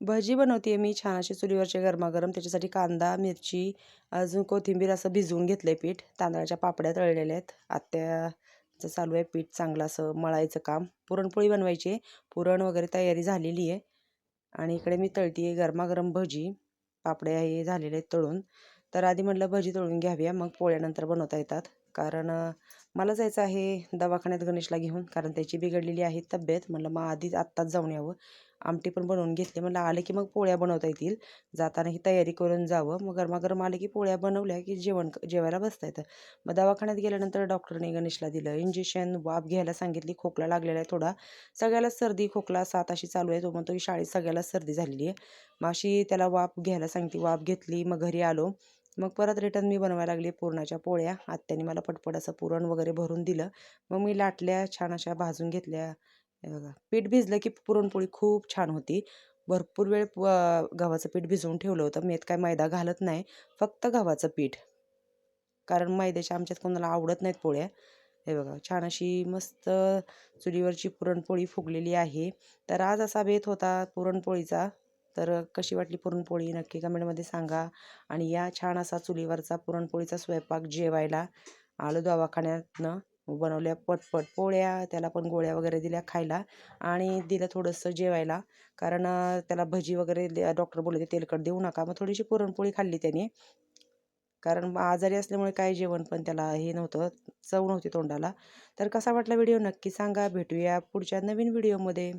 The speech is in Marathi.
भजी बनवते मी छान अशी चुलीवरचे गरमागरम त्याच्यासाठी कांदा मिरची अजून कोथिंबीर असं भिजवून घेतलं आहे पीठ. तांदळाच्या पापड्या तळलेल्या आहेत. आत्याचं चालू आहे पीठ चांगलं असं मळायचं काम. पुरणपोळी बनवायची आहे. पुरण वगैरे तयारी झालेली आहे. आणि इकडे मी तळती आहे गरमागरम भजी. पापड्या हे झालेले आहेत तळून. तर आधी म्हटलं भजी तळून घ्याव्या मग पोळ्यानंतर बनवता येतात. कारण मला जायचं आहे दवाखान्यात गणेशला घेऊन. कारण त्याची बिघडलेली आहे तब्येत. म्हटलं मग आधीच आत्ताच जाऊन यावं. आमटी पण बनवून घेतली. मला आले की मग पोळ्या बनवता येतील. जाताना ही तयारी करून जावं. मग गरमागरम आले की पोळ्या बनवल्या की जेवण जेवायला बसता येतं. मग दवाखान्यात गेल्यानंतर डॉक्टरने गणेशला दिलं. इंजेक्शन वाफ घ्यायला सांगितली. खोकला लागलेला आहे थोडा. सगळ्याला सर्दी खोकला सात अशी चालू आहे. तो म्हणतो की शाळेत सगळ्याला सर्दी झालेली आहे. मग अशी त्याला वाफ घ्यायला सांगितली वाफ घेतली. मग घरी आलो. मग परत रिटर्न मी बनवायला लागली पुरणाच्या पोळ्या. आत्याने मला पटपट असं पुरण वगैरे भरून दिलं. मग मी लाटल्या छान अशा भाजून घेतल्या. हे बघा पीठ भिजलं की पुरणपोळी खूप छान होती. भरपूर वेळ गव्हाचं पीठ भिजवून ठेवलं होतं. मी काय मैदा घालत नाही फक्त गव्हाचं पीठ. कारण मैद्याच्या आमच्यात कोणाला आवडत नाहीत पोळ्या. हे बघा छान अशी मस्त चुलीवरची पुरणपोळी फुगलेली आहे. तर आज असा बेत होता पुरणपोळीचा. तर कशी वाटली पुरणपोळी? नक्की कमेंटमध्ये सांगा. आणि या छान असा चुलीवरचा पुरणपोळीचा स्वयंपाक जेवायला आलो दवाखान्यातनं. बनवल्या पटपट पोळ्या त्याला पण गोळ्या वगैरे दिल्या खायला आणि दिलं थोडंसं जेवायला. कारण त्याला भजी वगैरे डॉक्टर बोलले तेलकट देऊ नका. मग थोडीशी पुरणपोळी खाल्ली त्याने. कारण आजारी असल्यामुळे काय जेवण पण त्याला हे नव्हतं चव नव्हती तोंडाला. तर कसा वाटला व्हिडिओ नक्की सांगा. भेटूया पुढच्या नवीन व्हिडिओमध्ये.